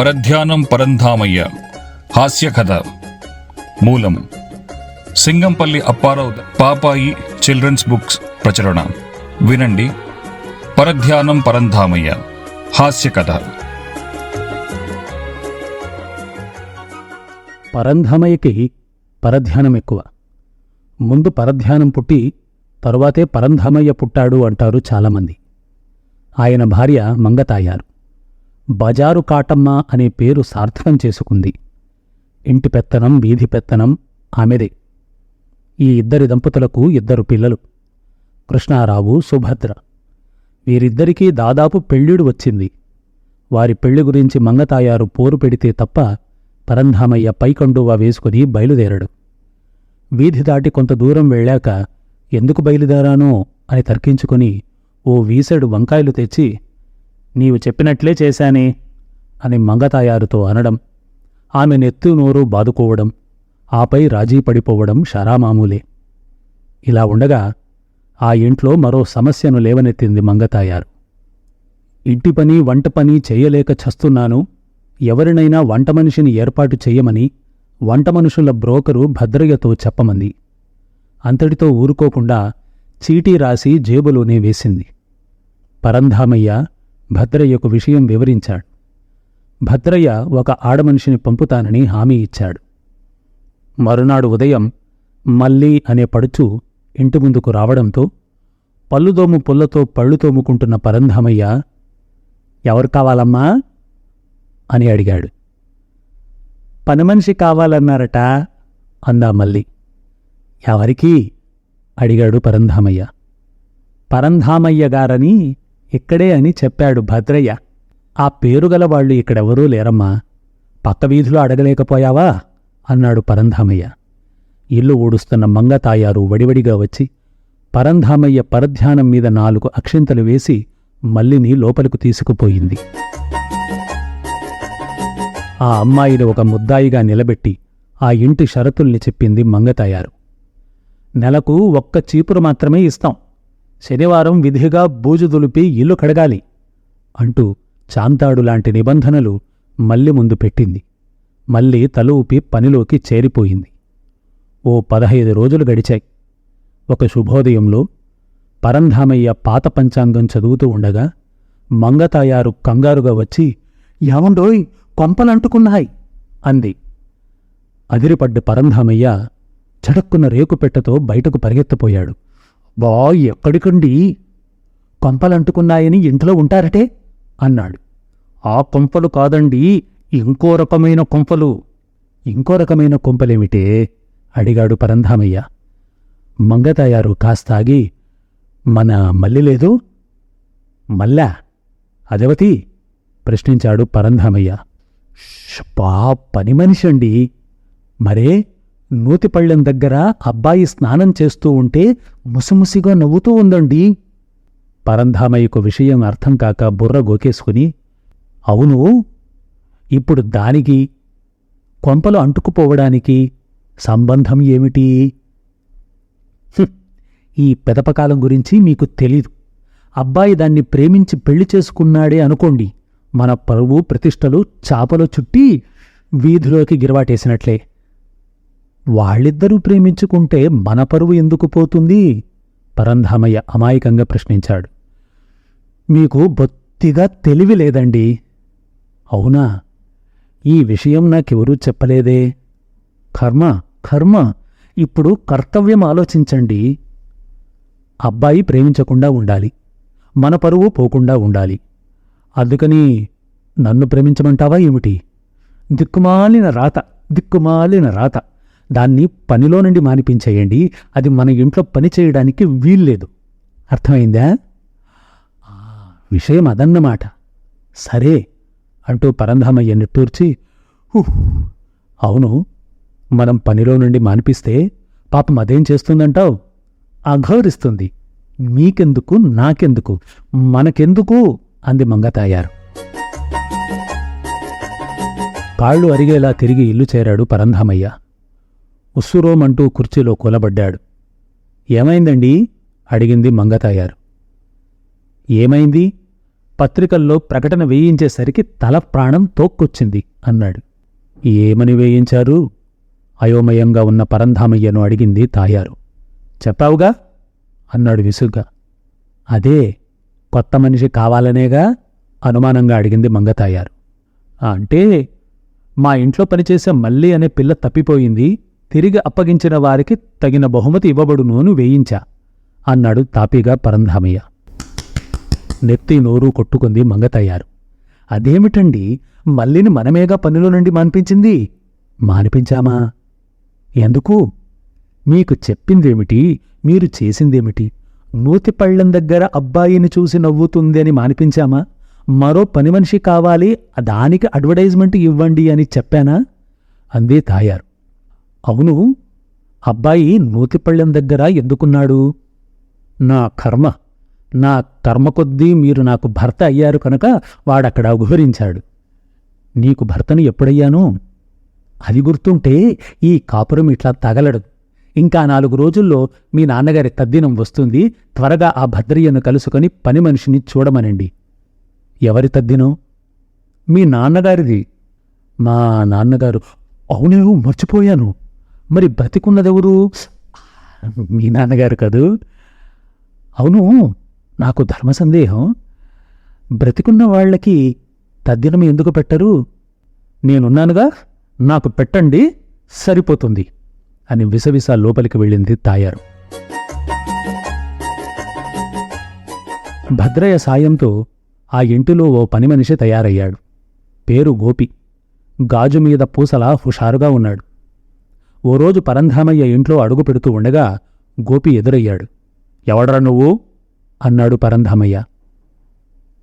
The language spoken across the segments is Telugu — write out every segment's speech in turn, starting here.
పరధ్యానం పరంధామయ్య. హాస్య కథ. మూలం. సింగంపల్లి అప్పారావు పాపాయి చిల్డ్రన్స్ బుక్స్ ప్రచురణ. వినండి. పరధ్యానం పరంధామయ్య. హాస్య కథ. పరంధామయ్యకి పరధ్యానం ఎక్కువ. ముందు పరధ్యానం పుట్టి తరువాతే పరంధామయ్య పుట్టాడు అంటారు చాలామంది. ఆయన భార్య మంగతాయారు. బజారు కాటమ్మ అనే పేరు సార్థకం చేసుకుంది. ఇంటి పెత్తనం వీధి పెత్తనం ఆమెదే. ఈ ఇద్దరి దంపతులకు ఇద్దరు పిల్లలు. కృష్ణారావు సుభద్ర. వీరిద్దరికీ దాదాపు పెళ్ళిడు వచ్చింది. వారి పెళ్ళి గురించి మంగతాయారు పోరు పెడితే తప్ప పరంధామయ్య పైకండువా వేసుకుని బయలుదేరడు. వీధి దాటి కొంత దూరం వెళ్ళాక ఎందుకు బయలుదేరానో? అని తర్కించుకుని ఓ వీసెడు వంకాయలు తెచ్చి నీవు చెప్పినట్లే చేశానే అని మంగతాయారుతో అనడం ఆమె నెత్తు నోరు బాదుకోవడం ఆపై రాజీ పడిపోవడం షరామామూలే. ఇలా ఉండగా ఆ ఇంట్లో మరో సమస్యను లేవనెత్తింది మంగతాయారు. ఇంటి పని వంట పని చెయ్యలేక చస్తున్నాను ఎవరినైనా వంట మనిషిని ఏర్పాటు చెయ్యమని వంట మనుషుల బ్రోకరు భద్రయ్యతో చెప్పమంది. అంతటితో ఊరుకోకుండా చీటీ రాసి జేబులోనే వేసింది. పరంధామయ్య భద్రయ్యకు విషయం వివరించాడు. భద్రయ్య ఒక ఆడమనిషిని పంపుతానని హామీ ఇచ్చాడు. మరునాడు ఉదయం మల్లీ అనే పడుచు ఇంటి ముందుకు రావడంతో పళ్ళుదోము పుల్లతో పళ్ళు తోముకుంటున్న పరంధామయ్య ఎవరు కావాలమ్మా? అని అడిగాడు. పనిమనిషి కావాలన్నారట అందా మల్లి ఎవరికి? అడిగాడు పరంధామయ్య. పరంధామయ్య గారని ఇక్కడే అని చెప్పాడు భద్రయ్య. ఆ పేరుగలవాళ్ళు ఇక్కడెవరూ లేరమ్మా. పక్క వీధిలో అడగలేకపోయావా? అన్నాడు పరంధామయ్య. ఇల్లు ఊడుస్తున్న మంగతాయారు వడివడిగా వచ్చి పరంధామయ్య పరధ్యానం మీద నాలుగు అక్షింతలు వేసి మల్లిని లోపలకు తీసుకుపోయింది. ఆ అమ్మాయిని ఒక ముద్దాయిగా నిలబెట్టి ఆ ఇంటి షరతుల్ని చెప్పింది మంగతాయారు నెలకు ఒక్క చీపురు మాత్రమే ఇస్తాం. శనివారం విధిగా బూజు దులిపి ఇల్లు కడగాలి అంటూ చాంతాడు లాంటి నిబంధనలు మల్లి ముందు పెట్టింది. మళ్ళీ తల ఊపి పనిలోకి చేరిపోయింది. ఓ పదహైదు రోజులు గడిచాయి. ఒక శుభోదయంలో పరంధామయ్య పాత పంచాంగం చదువుతూ ఉండగా మంగతాయారు కంగారుగా వచ్చి యావండోయ్ కొంపలంటుకున్నాయి అంది. అదిరిపడ్డ పరంధామయ్య చడక్కున్న రేకుపెట్టతో బయటకు పరిగెత్తపోయాడు. బా ఎక్కడికండి? కొంపలంటుకున్నాయని ఇంట్లో ఉంటారటే? అన్నాడు. ఆ కొంపలు కాదండి ఇంకో రకమైన కొంపలు. ఇంకో రకమైన కొంపలేమిటే? అడిగాడు పరంధామయ్య. మంగతాయారు కాస్తాగి మన మల్లి లేదు? మల్లా? అదవతి? ప్రశ్నించాడు పరంధామయ్య. పా పని మనిషండి. మరే? నూతిపళ్ళెం దగ్గర అబ్బాయి స్నానం చేస్తూ ఉంటే ముసిముసిగా నవ్వుతూ ఉందండి. పరంధామయ్యకు విషయం అర్థం కాక బుర్ర గోకేసుకుని అవును ఇప్పుడు దానికి కొంపలు అంటుకుపోవడానికి సంబంధం ఏమిటి? ఈ పెదపకాలం గురించి మీకు తెలీదు. అబ్బాయి దాన్ని ప్రేమించి పెళ్ళి చేసుకున్నాడే అనుకోండి. మన పరువు ప్రతిష్టలు చాపలో చుట్టి వీధిలోకి గిరవాటేసినట్లే. వాళ్ళిద్దరూ ప్రేమించుకుంటే మన పరువు ఎందుకు పోతుంది? పరంధామయ్య అమాయకంగా ప్రశ్నించాడు. మీకు బొత్తిగా తెలివి లేదండి. అవునా? ఈ విషయం నాకెవరూ చెప్పలేదే. కర్మ కర్మ. ఇప్పుడు కర్తవ్యం ఆలోచించండి. అబ్బాయి ప్రేమించకుండా ఉండాలి. మన పరువు పోకుండా ఉండాలి. అందుకని నన్ను ప్రేమించమంటావా ఏమిటి? దిక్కుమాలిన రాత దిక్కుమాలిన రాత. దాన్ని పనిలో నుండి మానిపించేయండి. అది మన ఇంట్లో పని చేయడానికి వీల్లేదు. అర్థమైందా? ఆ, విషయం అదన్నమాట. సరే అంటూ పరంధామయ్య నిట్టూర్చి అవును మనం పనిలో నుండి మానిపిస్తే పాపం అదేం చేస్తుందంటావు? అఘోరిస్తుంది. మీకెందుకు నాకెందుకు మనకెందుకు? అంది మంగతాయారు. కాళ్ళు అరిగేలా తిరిగి ఇల్లు చేరాడు పరంధామయ్య. ఉస్సురోమంటూ కుర్చీలో కూలబడ్డాడు. ఏమైందండి? అడిగింది మంగతాయారు. ఏమైంది? పత్రికల్లో ప్రకటన వేయించేసరికి తల ప్రాణం తోక్కొచ్చింది అన్నాడు. ఏమని వేయించారు? అయోమయంగా ఉన్న పరంధామయ్యను అడిగింది తాయారు. చెప్పావుగా? అన్నాడు విసుగ్గా. అదే కొత్త మనిషి కావాలనేగా? అనుమానంగా అడిగింది మంగతాయారు. అంటే మా ఇంట్లో పనిచేసే మల్లి అనే పిల్ల తప్పిపోయింది. తిరిగి అప్పగించిన వారికి తగిన బహుమతి ఇవ్వబడును అని వేయించా అన్నాడు తాపీగా పరంధామయ్య. నెత్తి నోరు కొట్టుకుంది మంగతయ్యారు. అదేమిటండి మల్లిని మనమేగా పనిలో నుండి మాన్పించింది? మానిపించామా? ఎందుకు? మీకు చెప్పిందేమిటి? మీరు చేసిందేమిటి? నూతిపళ్ళం దగ్గర అబ్బాయిని చూసి నవ్వుతుంది అని మానిపించామా? మరో పని మనిషి కావాలి దానికి అడ్వర్టైజ్మెంట్ ఇవ్వండి అని చెప్పానా? అందే తాయారు. అవును అబ్బాయి నూతిపళ్ళెం దగ్గర ఎందుకున్నాడు? నా కర్మ నా కర్మ కొద్దీ మీరు నాకు భర్త అయ్యారు కనుక వాడక్కడ గుహరించాడు నీకు భర్తను ఎప్పుడయ్యాను? అది గుర్తుంటే ఈ కాపురం ఇట్లా తగలడు. ఇంకా నాలుగు రోజుల్లో మీ నాన్నగారి తద్దినం వస్తుంది త్వరగా ఆ భద్రయ్యను కలుసుకొని పని మనిషిని చూడమనండి. ఎవరి తద్దినం? మీ నాన్నగారిది. మా నాన్నగారు. అవునే మర్చిపోయాను. మరి బతికున్నదెవరు మీ నాన్నగారు కదూ? అవును నాకు ధర్మ సందేహం. బ్రతికున్న వాళ్ళకి తద్దినం ఎందుకు పెట్టరు? నేనున్నానుగా నాకు పెట్టండి సరిపోతుంది అని విసవిస లోపలికి వెళ్ళింది తాయారు. భద్రయ్య సాయంతో ఆ ఇంటిలో ఓ పని మనిషి తయారయ్యాడు. పేరు గోపి. గాజు మీద పూసలా హుషారుగా ఉన్నాడు. ఓ రోజు పరంధామయ్య ఇంట్లో అడుగు పెడుతూ ఉండగా గోపి ఎదురయ్యాడు. ఎవడ్రా నువ్వు? అన్నాడు పరంధామయ్య.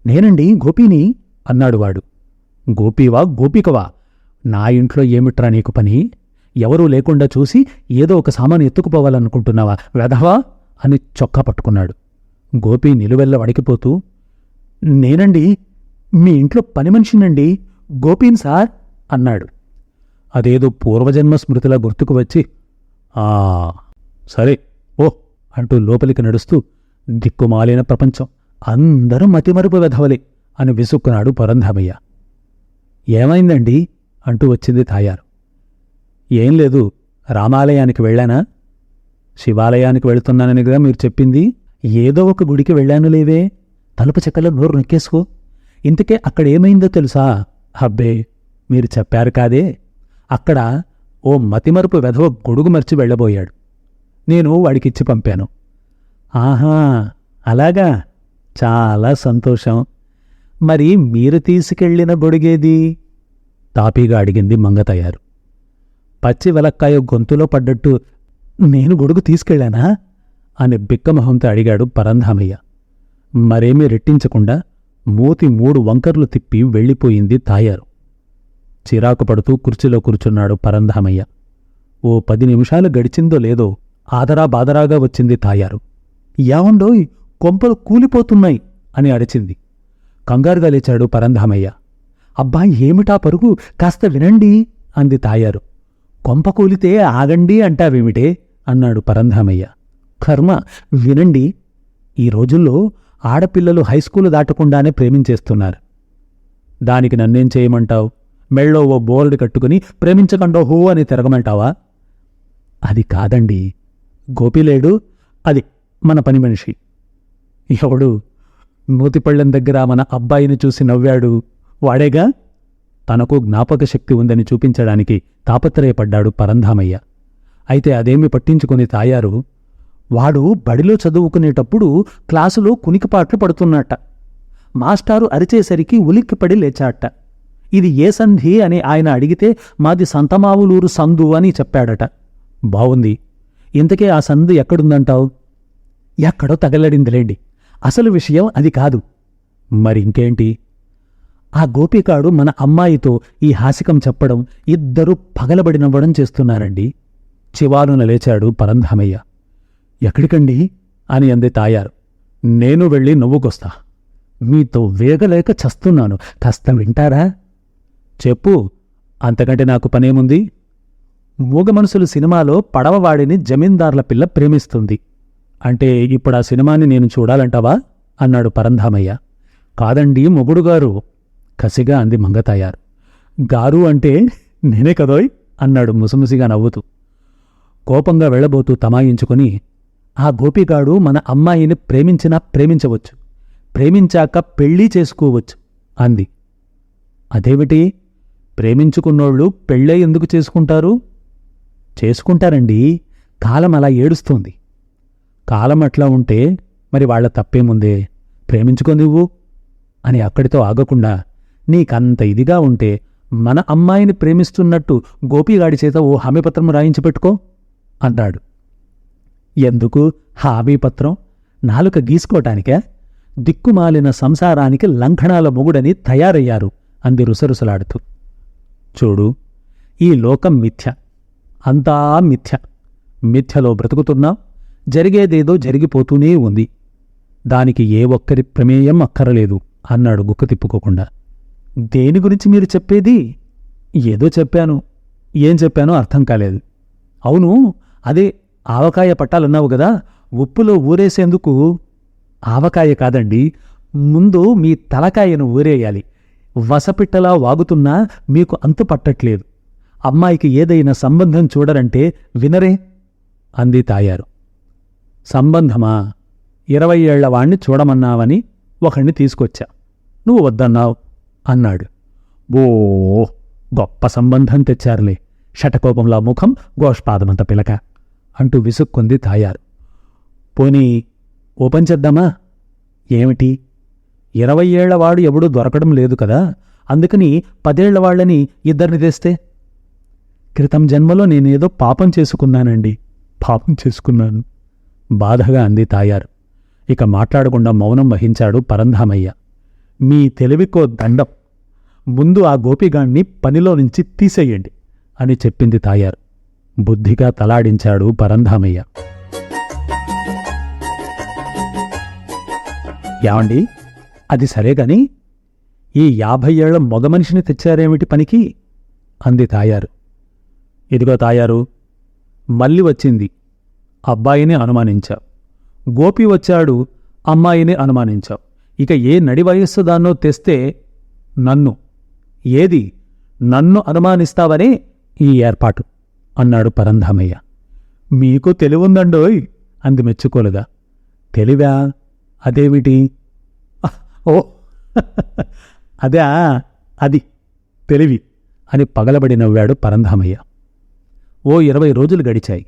నేనండి గోపీని అన్నాడు వాడు. గోపీవా గోపికవా? నా ఇంట్లో ఏమిట్రా నీకు పని? ఎవరూ లేకుండా చూసి ఏదో ఒక సామాను ఎత్తుకుపోవాలనుకుంటున్నావా? వెధవా? అని చొక్కా పట్టుకున్నాడు. గోపి నిలువెల్ల వడికిపోతూ నేనండి మీ ఇంట్లో పని మనిషినండి గోపీన్ సార్ అన్నాడు. అదేదో పూర్వజన్మ స్మృతిలా గుర్తుకు వచ్చి ఆ సరే ఓ అంటూ లోపలికి నడుస్తూ దిక్కుమాలిన ప్రపంచం అందరూ మతిమరుపు వెధవలే అని విసుక్కున్నాడు పరంధామయ్య. ఏమైందండి? అంటూ వచ్చింది తాయారు. ఏం లేదు రామాలయానికి వెళ్ళానా? శివాలయానికి వెళుతున్నాననిగా మీరు చెప్పింది? ఏదో ఒక గుడికి వెళ్ళాను లేవే? తలుపు చెక్కలో నోరు నొక్కేసుకో. ఇంతకే అక్కడ ఏమైందో తెలుసా? అబ్బే మీరు చెప్పారు కాదే. అక్కడ ఓ మతిమరుపు వెధవ గొడుగు మర్చి వెళ్ళబోయాడు. నేను వాడికిచ్చి పంపాను. ఆహా అలాగా? చాలా సంతోషం. మరి మీరు తీసుకెళ్ళిన గొడుగేది? తాపీగా అడిగింది మంగతయ్యారు పచ్చి వెలక్కాయ గొంతులో పడ్డట్టు నేను గొడుగు తీసుకెళ్ళానా? అని బిక్కమొహంతో అడిగాడు పరంధామయ్య. మరేమీ రెట్టించకుండా మూతి మూడు వంకర్లు తిప్పి వెళ్ళిపోయింది తాయారు. చిరాకు పడుతూ కుర్చీలో కూర్చున్నాడు పరంధామయ్య. ఓ పది నిమిషాలు గడిచిందో లేదో ఆదరా బాదరాగా వచ్చింది తాయారు. యావండోయ్ కొంపలు కూలిపోతున్నాయి అని అడిచింది కంగారుగా లేచాడు పరంధామయ్య. అబ్బా ఏమిటా పరుగు? కాస్త వినండి అంది తాయారు. కొంప కూలితే ఆగండి అంటావేమిటే? అన్నాడు పరంధామయ్య. కర్మ వినండి. ఈ రోజుల్లో ఆడపిల్లలు హైస్కూలు దాటకుండానే ప్రేమించేస్తున్నారు. దానికి నన్నేం చేయమంటావు? మెళ్ళో ఓ బోర్డు కట్టుకుని ప్రేమించకుండా హూ అని తిరగమంటావా? అది కాదండి. గోపిలేడు అది మన పని మనిషి. ఎవడు నూతిపళ్ళెం దగ్గర మన అబ్బాయిని చూసి నవ్వాడు? వాడేగా? తనకు జ్ఞాపక శక్తి ఉందని చూపించడానికి తాపత్రయపడ్డాడు పరంధామయ్య. అయితే అదేమి పట్టించుకుని తాయారు? వాడు బడిలో చదువుకునేటప్పుడు క్లాసులో కునికిపాట్లు పడుతున్నట్ట. మాస్టారు అరిచేసరికి ఉలిక్కిపడి లేచాట ఇది ఏ సంధి అని ఆయన అడిగితే మాది సంతమావులూరు సందు అని చెప్పాడట. బావుంది. ఇంతకే ఆ సందు ఎక్కడుందంటావు? ఎక్కడో తగలడిందిలేండి. అసలు విషయం అది కాదు. మరింకేంటి ఆ గోపికాడు మన అమ్మాయితో ఈ హాసికం చెప్పడం ఇద్దరూ పగలబడినవ్వడం చేస్తున్నారండి. చివాలున లేచాడు పరంధామయ్య. ఎక్కడికండి? అని అంది తాయారు. నేను వెళ్ళి నవ్వుకొస్తా. మీతో వేగలేక చస్తున్నాను. కాస్త వింటారా? చెప్పు అంతకంటే నాకు పనేముంది? మూగ సినిమాలో పడవవాడిని జమీందార్ల పిల్ల ప్రేమిస్తుంది. అంటే ఇప్పుడు ఆ సినిమాని నేను చూడాలంటావా? అన్నాడు పరంధామయ్య. కాదండి మొగుడు గారు కసిగా అంది మంగతాయారు. గారు అంటే నేనే కదోయ్? అన్నాడు ముసిముసిగా నవ్వుతూ. కోపంగా వెళ్ళబోతూ తమాయించుకుని ఆ గోపిగాడు మన అమ్మాయిని ప్రేమించినా ప్రేమించవచ్చు. ప్రేమించాక పెళ్ళి చేసుకోవచ్చు అంది. అదేమిటి? ప్రేమించుకున్నోళ్ళు పెళ్ళే ఎందుకు చేసుకుంటారు? చేసుకుంటారండి. కాలం అలా ఏడుస్తోంది. కాలం అట్లా ఉంటే మరి వాళ్ళ తప్పేముందే? ప్రేమించుకో నువ్వు? అని అక్కడితో ఆగకుండా నీకంత ఇదిగా ఉంటే మన అమ్మాయిని ప్రేమిస్తున్నట్టు గోపిగాడి చేత ఓ హామీపత్రం రాయించి పెట్టుకో అన్నాడు. ఎందుకు? హామీపత్రం? నాలుక గీసుకోటానికే? దిక్కుమాలిన సంసారానికి లంఘనాల మొగుడని తయారయ్యారు అంది రుసరుసలాడుతూ. చూడు ఈ లోకం మిథ్య అంతా మిథ్య. మిథ్యలో బ్రతుకుతున్నాం జరిగేదేదో జరిగిపోతూనే ఉంది. దానికి ఏ ఒక్కరి ప్రమేయం అక్కరలేదు అన్నాడు గుక్క తిప్పుకోకుండా. దేని గురించి మీరు చెప్పేది? ఏదో చెప్పాను. ఏం చెప్పానో అర్థం కాలేదు. అవును అదే ఆవకాయ పట్టాలన్నావు కదా ఉప్పులో ఊరేసేందుకు? ఆవకాయ కాదండి ముందు మీ తలకాయను ఊరేయాలి. వసపిట్టలా వాగుతున్నా మీకు అంతు పట్టట్లేదు. అమ్మాయికి ఏదైనా సంబంధం చూడరంటే వినరే అంది తాయారు. సంబంధమా? ఇరవై ఏళ్ళ వాణ్ణి చూడమన్నావని ఒకణ్ణి తీసుకొచ్చా. నువ్వు వద్దన్నావు అన్నాడు. ఓ గొప్ప సంబంధం తెచ్చారులే. షటకోపంలా ముఖం గోష్పాదమంత పిలక అంటూ విసుక్కుంది తాయారు. పోనీ ఓపెన్ చేద్దామా? ఏమిటి? ఇరవై ఏళ్ళవాడు ఎవడూ దొరకడం లేదు కదా అందుకని పదేళ్ళవాళ్ళని ఇద్దరిని తెస్తే? క్రితం జన్మలో నేనేదో పాపం చేసుకున్నానండి పాపం చేసుకున్నాను. బాధగా అంది తాయారు. ఇక మాట్లాడకుండా మౌనం వహించాడు పరంధామయ్య. మీ తెలివికో దండం. ముందు ఆ గోపిగాణ్ణి పనిలో నుంచి తీసేయండి అని చెప్పింది తాయారు. బుద్ధిగా తలాడించాడు పరంధామయ్య. ఏమండి? అది సరేగాని ఈ యాభై ఏళ్ళ మగ మనిషిని తెచ్చారేమిటి పనికి? అంది తాయారు. ఇదిగో తాయారు మళ్ళీ వచ్చింది. అబ్బాయిని అనుమానించావు. గోపి వచ్చాడు అమ్మాయిని అనుమానించావు. ఇక ఏ నడి వయస్సు దాన్నో తెస్తే నన్ను ఏది నన్ను అనుమానిస్తావనే ఈ ఏర్పాటు అన్నాడు పరంధామయ్య. మీకు తెలివుందండోయ్ అంది మెచ్చుకోలుగా. తెలివా? అదేమిటి? ఓ. అదే అది. తెలివి అని పగలబడి నవ్వాడు పరంధామయ్య. ఓ ఇరవై రోజులు గడిచాయి.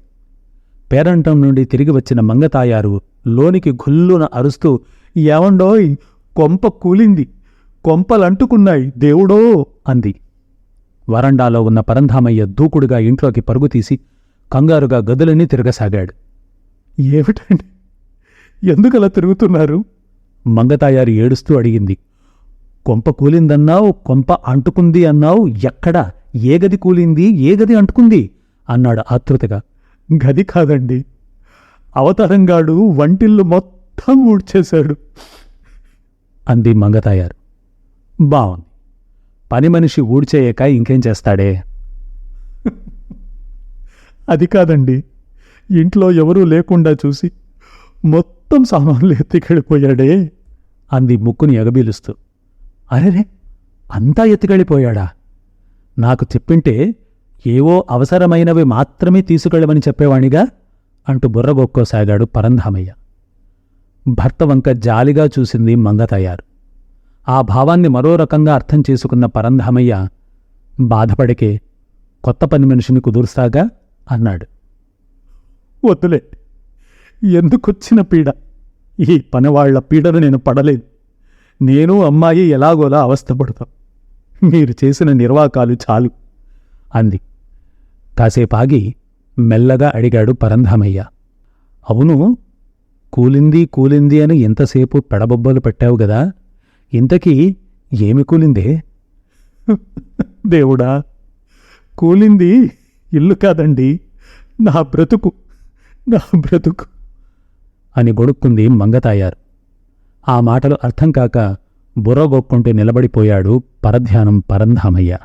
పేరంటం నుండి తిరిగి వచ్చిన మంగతాయారు లోనికి గుల్లున అరుస్తూ ఏవండోయ్ కొంప కూలింది. కొంపలంటుకున్నాయి దేవుడో అంది. వరండాలో ఉన్న పరంధామయ్య దూకుడుగా ఇంట్లోకి పరుగుతీసి కంగారుగా గదులన్నీ తిరగసాగాడు. ఏమిటండి? ఎందుకలా తిరుగుతున్నారు? మంగతాయారు ఏడుస్తూ అడిగింది కొంప కూలిందన్నావు కొంప అంటుకుంది అన్నావు ఎక్కడా? ఏ గది కూలింది? ఏ గది అంటుకుంది? అన్నాడు ఆతృతగా గది కాదండి. అవతారంగాడు వంటిల్లు మొత్తం ఊడ్చేశాడు. అంది మంగతాయారు. బావుంది. పని మనిషి ఊడ్చేయక ఇంకేం చేస్తాడే? అది కాదండి. ఇంట్లో ఎవరూ లేకుండా చూసి మొత్తం సామాన్లు ఎత్తికెళ్ళిపోయాడే. అంది ముక్కుని ఎగబీలుస్తూ. అరెరే! అంతా ఎత్తుకెళ్ళిపోయాడా? నాకు చెప్పింటే ఏవో అవసరమైనవి మాత్రమే తీసుకెళ్ళమని చెప్పేవాణిగా? అంటూ బుర్రగొక్కోసాగాడు పరంధామయ్య. భర్త వంక జాలిగా చూసింది మంగతయారు ఆ భావాన్ని మరో రకంగా అర్థం చేసుకున్న పరంధామయ్య బాధపడికే కొత్త పని మనిషిని కుదురుస్తాగా? అన్నాడు. వద్దులే. ఎందుకొచ్చిన పీడ? ఈ పనివాళ్ళ పీడను నేను పడలేదు నేను అమ్మాయి ఎలాగోలా అవస్థపడతాం. మీరు చేసిన నిర్వాకాలు చాలు అంది. కాసేపాగి మెల్లగా అడిగాడు పరంధామయ్య. అవును కూలింది కూలింది అని ఎంతసేపు పెడబొబ్బలు పెట్టావు గదా? ఇంతకీ ఏమి కూలిందే? దేవుడా కూలింది ఇల్లు కాదండి నా బ్రతుకు నా బ్రతుకు. అని గొడుక్కుంది మంగతాయారు. ఆ మాటలు అర్థం కాక బుర్రగొక్కుంటూ నిలబడిపోయాడు పరధ్యానం పరంధామయ్య.